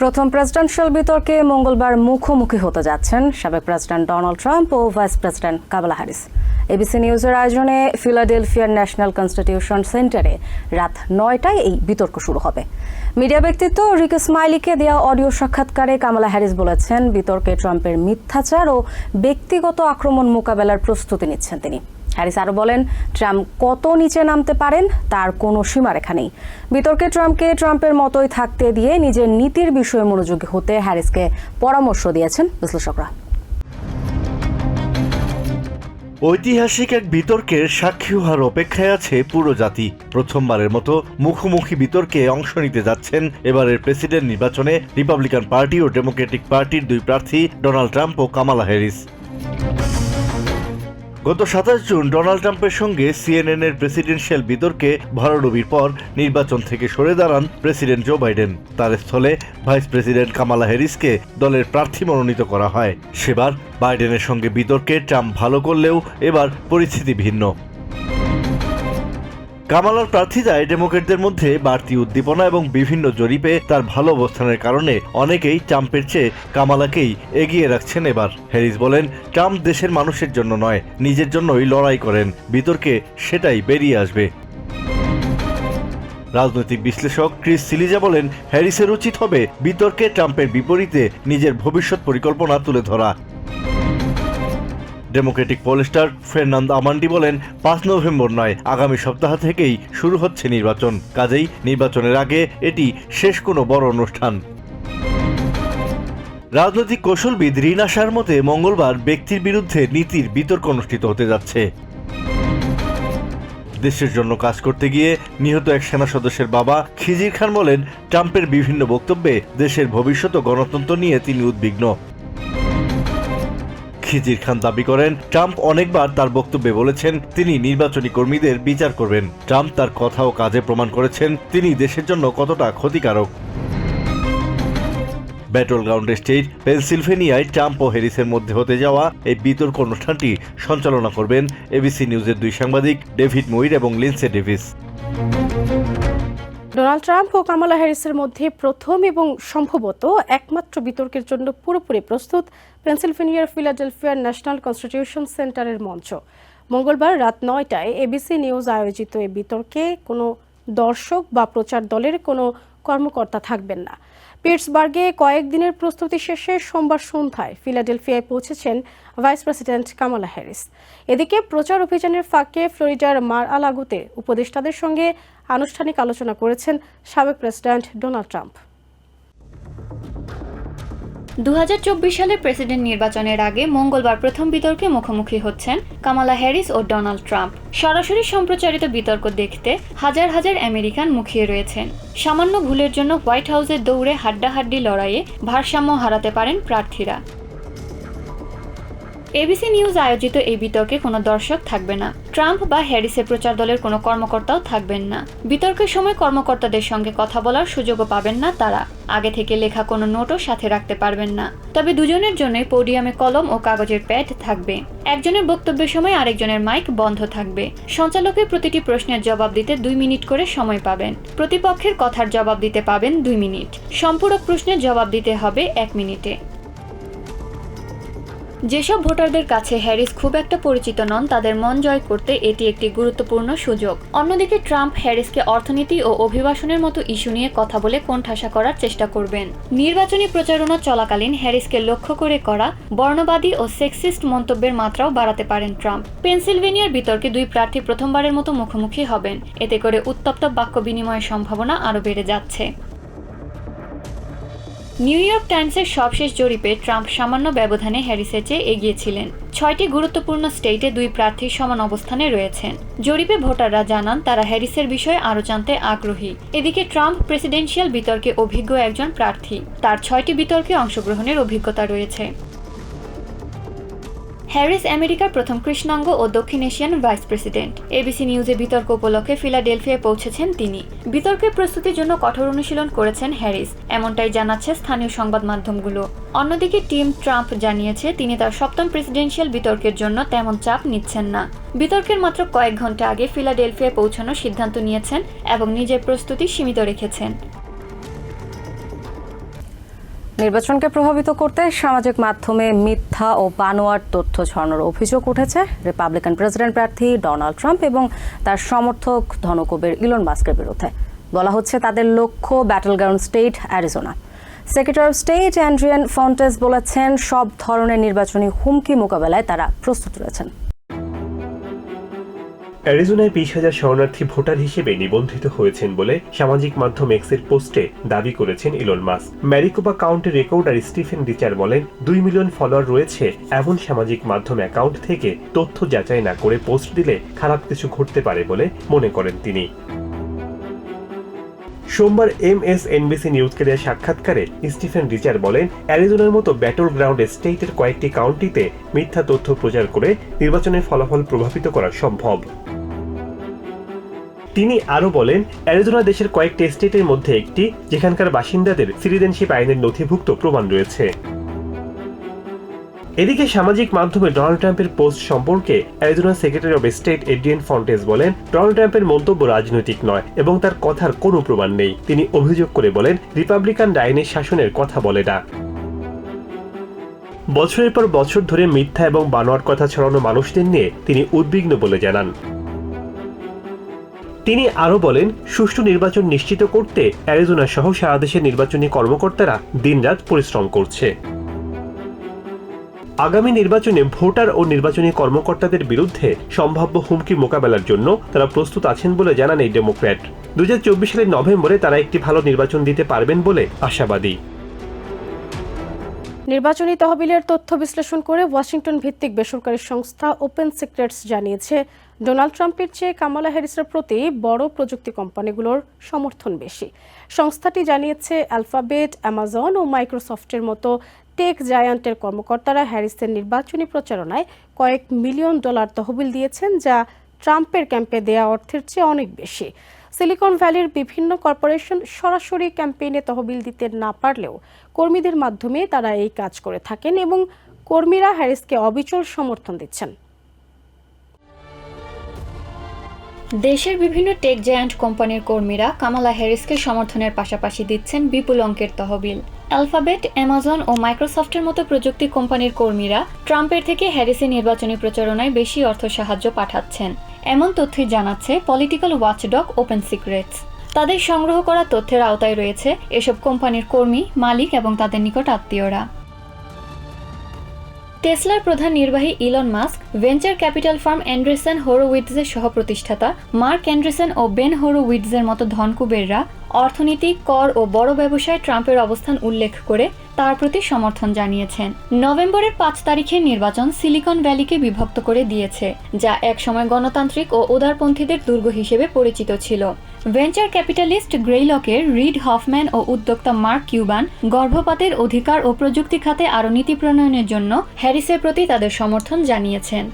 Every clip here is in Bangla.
প্রথম প্রেসিডেন্সিয়াল বিতর্কে মঙ্গলবার মুখোমুখি হতে যাচ্ছেন সাবেক প্রেসিডেন্ট ডোনাল্ড ট্রাম্প ও vice president Kamala Harris ABC নিউজের আয়োজনে ফিলাডেলফিয়ার ন্যাশনাল কনস্টিটিউশন সেন্টারে রাত নয়টায় এই বিতর্ক শুরু হবে। মিডিয়া ব্যক্তিত্ব রিক স্মাইলিকে দেওয়া অডিও সাক্ষাৎকারে কামালা হ্যারিস বলেছেন, বিতর্কে ট্রাম্পের মিথ্যাচার ও ব্যক্তিগত আক্রমণ মোকাবেলার প্রস্তুতি নিচ্ছেন তিনি। হ্যারিস আরও বলেন, ট্রাম্প কত নিচে নামতে পারেন তার কোনো সীমারেখা নেই। বিতর্কে ট্রাম্পকে ট্রাম্পের মতোই থাকতে দিয়ে নিজের নীতির বিষয়ে মনোযোগী হতে হ্যারিসকে পরামর্শ দিয়েছেন বিশ্লেষকরা। ঐতিহাসিক এক বিতর্কের সাক্ষী হওয়ার অপেক্ষায় আছে পুরো জাতি। প্রথমবারের মতো মুখোমুখি বিতর্কে অংশ নিতে যাচ্ছেন এবারের প্রেসিডেন্ট নির্বাচনে রিপাবলিকান পার্টি ও ডেমোক্রেটিক পার্টির দুই প্রার্থী ডোনাল্ড ট্রাম্প ও কামালা হ্যারিস। গত সাতাশ জুন ডোনাল্ড ট্রাম্পের সঙ্গে সিএনএন এর প্রেসিডেন্সিয়াল বিতর্কে ভরাডুবির পর নির্বাচন থেকে সরে দাঁড়ান প্রেসিডেন্ট জো বাইডেন। তার স্থলে ভাইস প্রেসিডেন্ট কামালা হ্যারিসকে দলের প্রার্থী মনোনীত করা হয়। সেবার বাইডেনের সঙ্গে বিতর্কে ট্রাম্প ভালো করলেও এবার পরিস্থিতি ভিন্ন। কামালার প্রার্থিতায় ডেমোক্রেটদের মধ্যে বাড়তি উদ্দীপনা এবং বিভিন্ন জরিপে তার ভালো অবস্থানের কারণে অনেকেই ট্রাম্পের চেয়ে কামালাকেই এগিয়ে রাখছেন এবার। হ্যারিস বলেন, ট্রাম্প দেশের মানুষের জন্য নয়, নিজের জন্যই লড়াই করেন। বিতর্কে সেটাই বেরিয়ে আসবে। রাজনৈতিক বিশ্লেষক ক্রিস সিলিজা বলেন, হ্যারিসের উচিত হবে বিতর্কে ট্রাম্পের বিপরীতে নিজের ভবিষ্যৎ পরিকল্পনা তুলে ধরা। ডেমোক্রেটিক পোলস্টার ফের্নান্দ আমান্ডি বলেন, পাঁচ নভেম্বর নয়, আগামী সপ্তাহ থেকেই শুরু হচ্ছে নির্বাচন। কাজেই নির্বাচনের আগে এটি শেষ কোনো বড় অনুষ্ঠান। রাজনৈতিক কৌশলবিদ রিনা শাহর মতে মঙ্গলবার ব্যক্তির বিরুদ্ধে নীতির বিতর্ক অনুষ্ঠিত হতে যাচ্ছে। দেশের জন্য কাজ করতে গিয়ে নিহত এক সেনা সদস্যের বাবা খিজির খান বলেন, ট্রাম্পের বিভিন্ন বক্তব্যে দেশের ভবিষ্যৎ গণতন্ত্র নিয়ে তিনি উদ্বিগ্ন। খিজির খান দাবি করেন, ট্রাম্প অনেকবার তার বক্তব্যে বলেছেন, তিনি নির্বাচনী কর্মীদের বিচার করবেন। ট্রাম্প তার কথা ও কাজে প্রমাণ করেছেন, তিনি দেশের জন্য কতটা ক্ষতিকারক। ব্যাটল গ্রাউন্ড স্টেট পেনসিলভেনিয়ায় ট্রাম্প ও হ্যারিসের মধ্যে হতে যাওয়া এই বিতর্ক অনুষ্ঠানটি সঞ্চালনা করবেন এবিসি নিউজের দুই সাংবাদিক, ডেভিড মুইর এবং লিন্সে ডেভিস। ডোনাল্ড ট্রাম্প ও কামালা হ্যারিসের মধ্যে প্রথম এবং সম্ভবত একমাত্র বিতর্কের জন্য পুরোপুরি প্রস্তুত পেনসিলভেনিয়ার ফিলাডেলফিয়ার ন্যাশনাল কনস্টিটিউশন সেন্টারের মঞ্চ। মঙ্গলবার রাত নয়টায় এবিসি নিউজ আয়োজিত এই বিতর্কে কোনো দর্শক বা প্রচার দলের কোনো কর্মকর্তা থাকবেন না। পিটসবার্গে কয়েকদিনের প্রস্তুতি শেষে সোমবার সন্ধ্যায় ফিলাডেলফিয়ায় পৌঁছেছেন ভাইস প্রেসিডেন্ট কামালা হ্যারিস। এদিকে প্রচার অভিযানের ফাঁকে ফ্লোরিডার মার আলাগুতে উপদেষ্টাদের সঙ্গে আনুষ্ঠানিক আলোচনা করেছেন সাবেক প্রেসিডেন্ট ডোনাল্ড ট্রাম্প। দু হাজার চব্বিশ সালের প্রেসিডেন্ট নির্বাচনের আগে মঙ্গলবার প্রথম বিতর্কে মুখোমুখি হচ্ছেন কামালা হ্যারিস ও ডোনাল্ড ট্রাম্প। সরাসরি সম্প্রচারিত বিতর্ক দেখতে হাজার হাজার আমেরিকান মুখিয়ে রয়েছেন। সামান্য ভুলের জন্য হোয়াইট হাউসের দৌড়ে হাড্ডাহাড্ডি লড়াইয়ে ভারসাম্য হারাতে পারেন প্রার্থীরা। এবিসি নিউজ আয়োজিত এই বিতর্কে কোনো দর্শক থাকবে না। ট্রাম্প বা হ্যারিসের প্রচার দলের কোনো কর্মকর্তাও থাকবেন না। বিতর্কের সময় কর্মকর্তাদের সঙ্গে কথা বলার সুযোগও পাবেন না তারা। আগে থেকে লেখা কোনো নোটও সাথে রাখতে পারবেন না। তবে দুজনের জন্যই পোডিয়ামে কলম ও কাগজের প্যাড থাকবে। একজনের বক্তব্যের সময় আরেকজনের মাইক বন্ধ থাকবে। সঞ্চালকের প্রতিটি প্রশ্নের জবাব দিতে দুই মিনিট করে সময় পাবেন। প্রতিপক্ষের কথার জবাব দিতে পাবেন দুই মিনিট। সম্পূরক প্রশ্নের জবাব দিতে হবে এক মিনিটে। যেসব ভোটারদের কাছে হ্যারিস খুব একটা পরিচিত নন, তাদের মন জয় করতে এটি একটি গুরুত্বপূর্ণ সুযোগ। অন্যদিকে ট্রাম্প হ্যারিসকে অর্থনীতি ও অভিবাসনের মতো ইস্যু নিয়ে কথা বলে কোণঠাসা করার চেষ্টা করবেন। নির্বাচনী প্রচারণা চলাকালীন হ্যারিসকে লক্ষ্য করে করা বর্ণবাদী ও সেক্সিস্ট মন্তব্যের মাত্রাও বাড়াতে পারেন ট্রাম্প। পেনসিলভেনিয়ার বিতর্কে দুই প্রার্থী প্রথমবারের মতো মুখোমুখি হবেন। এতে করে উত্তপ্ত বাক্য বিনিময়ের সম্ভাবনা আরও বেড়ে যাচ্ছে। নিউ ইয়র্ক টাইমসের সবশেষ জরিপে ট্রাম্প সামান্য ব্যবধানে হ্যারিসের চেয়ে এগিয়েছিলেন। ছয়টি গুরুত্বপূর্ণ স্টেটে দুই প্রার্থী সমান অবস্থানে রয়েছেন। জরিপে ভোটাররা জানান, তারা হ্যারিসের বিষয়ে আরও জানতে আগ্রহী। এদিকে ট্রাম্প প্রেসিডেন্সিয়াল বিতর্কে অভিজ্ঞ একজন প্রার্থী। তার ছয়টি বিতর্কে অংশগ্রহণের অভিজ্ঞতা রয়েছে। হ্যারিস আমেরিকার প্রথম কৃষ্ণাঙ্গ ও দক্ষিণ এশিয়ান ভাইস প্রেসিডেন্ট। এবিসি নিউজে বিতর্ক উপলক্ষে ফিলাডেলফিয়ায় পৌঁছেছেন তিনি। বিতর্কের প্রস্তুতির জন্য কঠোর অনুশীলন করেছেন হ্যারিস, এমনটাই জানাচ্ছে স্থানীয় সংবাদ মাধ্যমগুলো। অন্যদিকে টিম ট্রাম্প জানিয়েছে, তিনি তার সপ্তম প্রেসিডেন্সিয়াল বিতর্কের জন্য তেমন চাপ নিচ্ছেন না। বিতর্কের মাত্র কয়েক ঘণ্টা আগে ফিলাডেলফিয়ায় পৌঁছানোর সিদ্ধান্ত নিয়েছেন এবং নিজের প্রস্তুতি সীমিত রেখেছেন। নির্বাচনকে প্রভাবিত করতে সামাজিক মাধ্যমে মিথ্যা ও বানোয়ার তথ্য ছড়ানোর অভিযোগ উঠেছে। রিপাবলিকান প্রেসিডেন্ট প্রার্থী ডোনাল্ড ট্রাম্প এবং তার সমর্থক ধনকুবের ইলন মাস্কের বিরুদ্ধে। বলা হচ্ছে তাদের লক্ষ্য battle ground state, Arizona. Secretary of state Adrian Fontes বলেছেন, সব ধরনের নির্বাচনী হুমকি মোকাবেলায় তারা প্রস্তুত রয়েছেন। অ্যারিজোনায় বিশ হাজার শরণার্থী ভোটার হিসেবে নিবন্ধিত হয়েছেন বলে সামাজিক মাধ্যম এক্সের পোস্টে দাবি করেছেন ইলন মাস্ক। ম্যারিকোপা কাউন্টের রেকর্ডার স্টিফেন রিচার বলেন, দুই মিলিয়ন ফলোয়ার রয়েছে এমন সামাজিক মাধ্যম অ্যাকাউন্ট থেকে তথ্য যাচাই না করে পোস্ট দিলে খারাপ কিছু ঘটতে পারে বলে মনে করেন তিনি। সোমবার এম এস এনবিসি নিউজকে দেওয়া সাক্ষাৎকারে স্টিফেন রিচার বলেন, অ্যারিজোনার মতো ব্যাটল গ্রাউন্ড স্টেটের কয়েকটি কাউন্টিতে মিথ্যা তথ্য প্রচার করে নির্বাচনের ফলাফল প্রভাবিত করা সম্ভব। তিনি আরও বলেন, অ্যারিজোনা দেশের কয়েকটি স্টেটের মধ্যে একটি, যেখানকার বাসিন্দাদের সিটিজেনশিপ আইনের নথিভুক্ত প্রমাণ রয়েছে। এদিকে সামাজিক মাধ্যমে ডোনাল্ড ট্রাম্পের পোস্ট সম্পর্কে Arizona secretary of state Adrian Fontes বলেন, ডোনাল্ড ট্রাম্পের মন্তব্য রাজনৈতিক নয় এবং তার কথার কোনো প্রমাণ নেই। তিনি অভিযোগ করে বলেন, রিপাবলিকান ডাইনের শাসনের কথা বলে না। বছরের পর বছর ধরে মিথ্যা এবং বানোয়ার কথা ছড়ানো মানুষদের নিয়ে তিনি উদ্বিগ্ন বলে জানান। তিনি আরও বলেন, সুষ্ঠু নির্বাচন নিশ্চিত করতে অ্যারিজোনা সহ সারা দেশের নির্বাচনী কর্মকর্তারা দিনরাত পরিশ্রম করছে। আগামী নির্বাচনে ভোটার ও নির্বাচনী কর্মকর্তাদের বিরুদ্ধে সম্ভাব্য হুমকি মোকাবেলার জন্য তারা প্রস্তুত আছেন বলে জানান এই ডেমোক্র্যাট। দুই হাজার চব্বিশ সালের নভেম্বরে তারা একটি ভালো নির্বাচন দিতে পারবেন বলে আশাবাদী। নির্বাচনী তহবিলের তথ্য বিশ্লেষণ করে ওয়াশিংটন ভিত্তিক বেসরকারি সংস্থা ওপেন সিক্রেটস জানিয়েছে ডোনাল্ড ট্রাম্পের চেয়ে কামালা হ্যারিসের প্রতি বড় প্রযুক্তি কোম্পানিগুলোর সমর্থন বেশি। সংস্থাটি জানিয়েছে অ্যালফাবেট অ্যামাজন ও মাইক্রোসফটের মতো টেক জায়ান্টের কর্মকর্তারা হ্যারিসের নির্বাচনী প্রচারণায় কয়েক মিলিয়ন ডলার তহবিল দিয়েছেন, যা ট্রাম্পের ক্যাম্পে দেয়া অর্থের চেয়ে অনেক বেশি। সিলিকন ভ্যালির বিভিন্ন কর্পোরেশন সরাসরি ক্যাম্পেইনে তহবিল দিতে না পারলেও কর্মীদের মাধ্যমে তারা এই কাজ করে থাকেন এবং কর্মীরা হ্যারিসকে অবিচল সমর্থন দিচ্ছেন। দেশের বিভিন্ন টেক জায়ান্ট কোম্পানির কর্মীরা কামালা হ্যারিসকে সমর্থনের পাশাপাশি দিচ্ছেন বিপুল অঙ্কের তহবিল। অ্যালফাবেট অ্যামাজন ও মাইক্রোসফটের মতো প্রযুক্তি কোম্পানির কর্মীরা ট্রাম্পের থেকে হ্যারিসের নির্বাচনী প্রচারণায় বেশি অর্থ সাহায্য পাঠাচ্ছেন। এমন তথ্যই জানাচ্ছে পলিটিক্যাল ওয়াচডগ ওপেন সিক্রেটস তাদের সংগ্রহ করা তথ্যের আওতায় রয়েছে এসব কোম্পানির কর্মী, মালিক এবং তাদের নিকট আত্মীয়রা। টেসলার প্রধান নির্বাহী Elon Musk, venture capital firm Andreessen সহ প্রতিষ্ঠাতা মার্ক অ্যান্ড্রেসন ও বেন হোরোউইটসের মতো ধনকুবেররা অর্থনীতি কর ও বড় ব্যবসায় ট্রাম্পের অবস্থান উল্লেখ করে তার প্রতি সমর্থন জানিয়েছেন। নভেম্বরের পাঁচ তারিখের নির্বাচন সিলিকন ভ্যালিকে বিভক্ত করে দিয়েছে, যা একসময় গণতান্ত্রিক ও উদারপন্থীদের দুর্গ হিসেবে পরিচিত ছিল। ভেঞ্চার ক্যাপিটালিস্ট গ্রেইলকের রিড হফম্যান ও উদ্যোক্তা মার্ক কিউবান গর্ভপাতের অধিকার ও প্রযুক্তি খাতে আরও নীতি প্রণয়নের জন্য হ্যারিসের প্রতি তাদের সমর্থন জানিয়েছেন।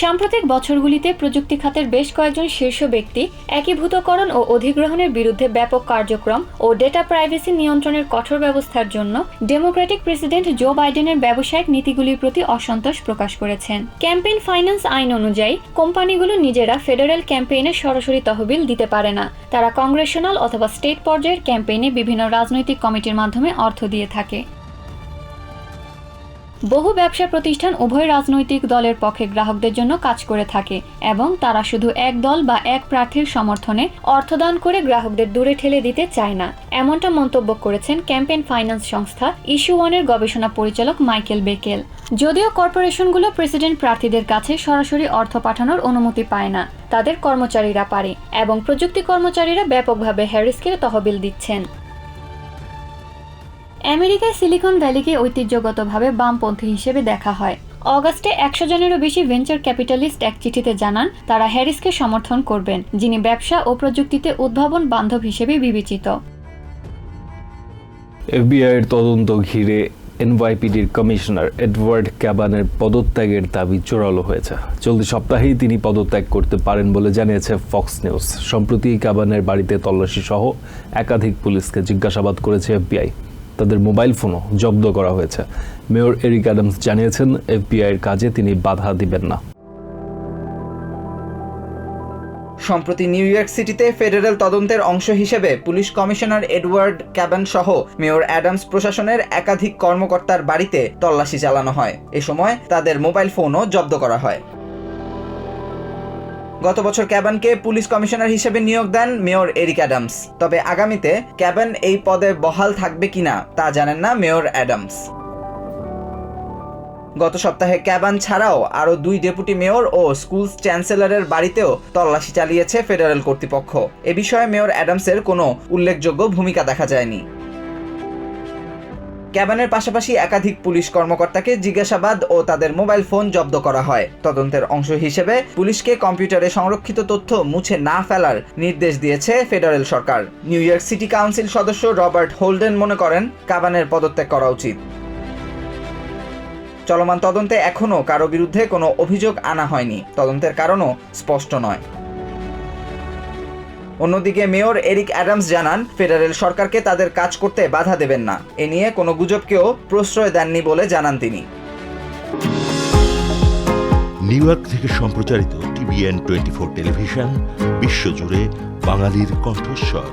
সাম্প্রতিক বছরগুলিতে প্রযুক্তি খাতের বেশ কয়েকজন শীর্ষ ব্যক্তি একীভূতকরণ ও অধিগ্রহণের বিরুদ্ধে ব্যাপক কার্যক্রম ও ডেটা প্রাইভেসি নিয়ন্ত্রণের কঠোর ব্যবস্থার জন্য ডেমোক্রেটিক প্রেসিডেন্ট জো বাইডেনের ব্যবসায়িক নীতিগুলির প্রতি অসন্তোষ প্রকাশ করেছেন। ক্যাম্পেইন ফাইন্যান্স আইন অনুযায়ী, কোম্পানিগুলো নিজেরা ফেডারেল ক্যাম্পেইনে সরাসরি তহবিল দিতে পারে না। তারা কংগ্রেশনাল অথবা স্টেট পর্যায়ের ক্যাম্পেইনে বিভিন্ন রাজনৈতিক কমিটির মাধ্যমে অর্থ দিয়ে থাকে। বহু ব্যবসা প্রতিষ্ঠান উভয় রাজনৈতিক দলের পক্ষে গ্রাহকদের জন্য কাজ করে থাকে এবং তারা শুধু এক দল বা এক প্রার্থীর সমর্থনে অর্থদান করে গ্রাহকদের দূরে ঠেলে দিতে চায় না। এমনটা মন্তব্য করেছেন ক্যাম্পেন ফাইন্যান্স সংস্থা ইস্যু ওয়ানের গবেষণা পরিচালক মাইকেল বেকেল। যদিও কর্পোরেশনগুলো প্রেসিডেন্ট প্রার্থীদের কাছে সরাসরি অর্থ পাঠানোর অনুমতি পায় না, তাদের কর্মচারীরা পারে এবং প্রযুক্তি কর্মচারীরা ব্যাপকভাবে হ্যারিসকে তহবিল দিচ্ছেন। আমেরিকায় সিলিকন ভ্যালিকে ঐতিহ্যগতভাবে বামপন্থী হিসেবে দেখা হয়। অগাস্টে একশো জনেরও বেশি ভেঞ্চার ক্যাপিটালিস্ট এক চিঠিতে জানান, তারা হ্যারিসকে সমর্থন করবেন, যিনি ব্যবসা ও প্রযুক্তিতে উদ্ভাবন বান্ধব হিসেবে বিবেচিত। এফবিআইয়ের তদন্ত ঘিরে এনওয়াইপিডির কমিশনার এডওয়ার্ড ক্যাবানের পদত্যাগের দাবি জোরালো হয়েছে। চলতি সপ্তাহেই তিনি পদত্যাগ করতে পারেন বলে জানিয়েছে ফক্স নিউজ। সম্প্রতি ক্যাবানের বাড়িতে তল্লাশি সহ একাধিক পুলিশকে জিজ্ঞাসাবাদ করেছে এফবিআই। তাদের মোবাইল ফোনও জব্দ করা হয়েছে। মেয়র এরিক অ্যাডামস জানিয়েছেন, এফবিআইয়ের কাজে তিনি বাধা দিবেন না। সম্প্রতি নিউ ইয়র্ক সিটিতে ফেডারেল তদন্তের অংশ হিসেবে পুলিশ কমিশনার এডওয়ার্ড ক্যাবান সহ মেয়র অ্যাডামস প্রশাসনের একাধিক কর্মকর্তার বাড়িতে তল্লাশি চালানো হয়। এ সময় তাদের মোবাইল ফোনও জব্দ করা হয়। গত বছর ক্যাবানকে পুলিশ কমিশনার হিসেবে নিয়োগ দেন মেয়র এরিক অ্যাডামস। তবে আগামীতে ক্যাবান এই পদে বহাল থাকবে কিনা তা জানেন না মেয়র অ্যাডামস। গত সপ্তাহে ক্যাবান ছাড়াও আরও দুই ডেপুটি মেয়র ও স্কুল চ্যান্সেলরের বাড়িতেও তল্লাশি চালিয়েছে ফেডারেল কর্তৃপক্ষ। এ বিষয়ে মেয়র অ্যাডামসের কোনো উল্লেখযোগ্য ভূমিকা দেখা যায়নি। ক্যাবানের পাশাপাশি একাধিক পুলিশ কর্মকর্তাকে জিজ্ঞাসাবাদ ও তাদের মোবাইল ফোন জব্দ করা হয়। তদন্তের অংশ হিসেবে পুলিশকে কম্পিউটারে সংরক্ষিত তথ্য মুছে না ফেলার নির্দেশ দিয়েছে ফেডারেল সরকার। নিউ ইয়র্ক সিটি কাউন্সিল সদস্য রবার্ট হোল্ডেন মনে করেন কাবানের পদত্যাগ করা উচিত। চলমান তদন্তে এখনও কারও বিরুদ্ধে কোনো অভিযোগ আনা হয়নি। তদন্তের কারণও স্পষ্ট নয়। অন্যদিকে মেয়র এরিক অ্যাডামস জানান, ফেডারেল সরকারকে তাদের কাজ করতে বাধা দেবেন না। এ নিয়ে কোনো গুজবকেও প্রশ্রয় দেননি বলে জানান তিনি। নিউ ইয়র্ক থেকে সম্প্রচারিত টিভিএন টোয়েন্টি ফোর টেলিভিশন, বিশ্বজুড়ে বাঙালির কণ্ঠস্বর।